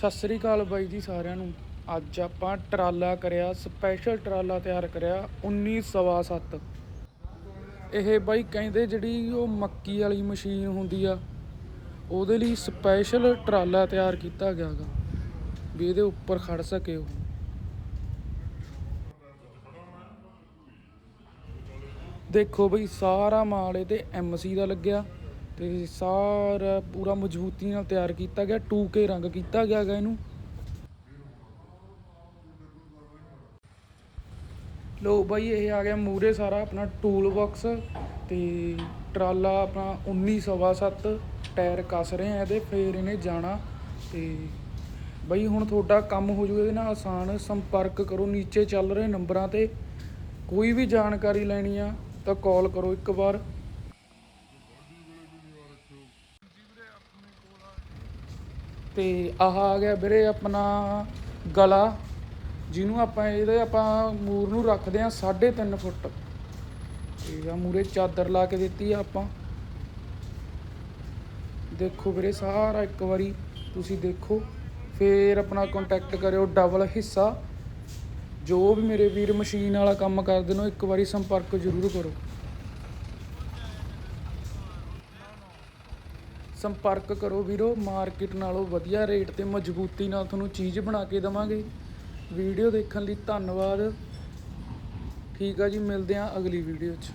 ਸਤਿ ਸ੍ਰੀ ਅਕਾਲ ਬਾਈ ਜੀ ਸਾਰਿਆਂ ਨੂੰ। ਅੱਜ ਆਪਾਂ ਟਰਾਲਾ ਕਰਿਆ ਸਪੈਸ਼ਲ ਟਰਾਲਾ ਤਿਆਰ ਕਰਿਆ 1907 ਇਹ ਬਾਈ ਕਹਿੰਦੇ ਜਿਹੜੀ ਉਹ ਮੱਕੀ ਵਾਲੀ ਮਸ਼ੀਨ ਹੁੰਦੀ ਆ, ਉਹਦੇ ਲਈ ਸਪੈਸ਼ਲ ਟਰਾਲਾ ਤਿਆਰ ਕੀਤਾ ਗਿਆ ਗਾ, ਵੀ ਇਹਦੇ ਉੱਪਰ ਖੜ ਸਕੇ ਉਹ। ਦੇਖੋ ਬਈ, ਸਾਰਾ ਮਾਲ ਇਹਦੇ ਐਮਸੀ ਦਾ ਲੱਗਿਆ। ਤੇ ਸਾਰਾ ਪੂਰਾ ਮਜ਼ਬੂਤੀ ਨਾਲ ਤਿਆਰ ਕੀਤਾ ਗਿਆ 2K ਰੰਗ ਕੀਤਾ ਗਿਆ ਗਾ ਇਹਨੂੰ। ਲੋ ਬਾਈ, ਇਹ ਆ ਗਿਆ ਮੂਰੇ ਸਾਰਾ ਆਪਣਾ ਟੂਲ ਬਾਕਸ ਤੇ ਟਰਾਲਾ ਆਪਣਾ 1907 ਟਾਇਰ ਕੱਸ ਰਹੇ ਆ ਇਹਦੇ, ਫੇਰ ਇਹਨੇ ਜਾਣਾ ਤੇ ਬਈ, ਹੁਣ ਤੁਹਾਡਾ ਕੰਮ ਹੋ ਜੂ ਇਹਦੇ ਨਾਲ ਆਸਾਨ, ਸੰਪਰਕ ਕਰੋ, ਨੀਚੇ ਚੱਲ ਰਹੇ ਨੰਬਰਾਂ ਤੇ। ਕੋਈ ਵੀ ਜਾਣਕਾਰੀ ਲੈਣੀ ਆ ਤਾਂ ਕਾਲ ਕਰੋ ਇੱਕ ਵਾਰ। ਤੇ ਆਹ ਆ ਗਿਆ ਵੀਰੇ ਆਪਣਾ ਗਲਾ, ਜਿਹਨੂੰ ਆਪਾਂ ਇਹਦੇ ਆਪਾਂ ਮੂਰ ਨੂੰ ਰੱਖਦੇ ਆ 3.5 ਫੁੱਟ। ਤੇ ਆ, ਮੂਰੇ ਚਾਦਰ ਲਾ ਕੇ ਦਿੱਤੀ ਆ ਆਪਾਂ। ਦੇਖੋ ਵੀਰੇ ਸਾਰਾ ਇੱਕ ਵਾਰੀ ਤੁਸੀਂ ਦੇਖੋ। ਫੇਰ ਆਪਣਾ ਕੰਟੈਕਟ ਕਰਿਓ ਡਬਲ ਹਿੱਸਾ। ਜੋ ਵੀ ਮੇਰੇ ਵੀਰ ਮਸ਼ੀਨ ਵਾਲਾ ਕੰਮ ਕਰਦੇ ਨੇ, ਉਹ ਇੱਕ ਵਾਰੀ ਸੰਪਰਕ ਜ਼ਰੂਰ ਕਰੋ। ਸੰਪਰਕ ਕਰੋ ਵੀਰੋ, ਮਾਰਕੀਟ ਨਾਲੋਂ ਵਧੀਆ ਰੇਟ ਤੇ ਮਜ਼ਬੂਤੀ ਨਾਲ ਤੁਹਾਨੂੰ ਚੀਜ਼ ਬਣਾ ਕੇ ਦਵਾਂਗੇ। ਵੀਡੀਓ ਦੇਖਣ ਲਈ ਧੰਨਵਾਦ। ਠੀਕ ਆ ਜੀ, ਮਿਲਦੇ ਹਾਂ ਅਗਲੀ ਵੀਡੀਓ 'ਚ।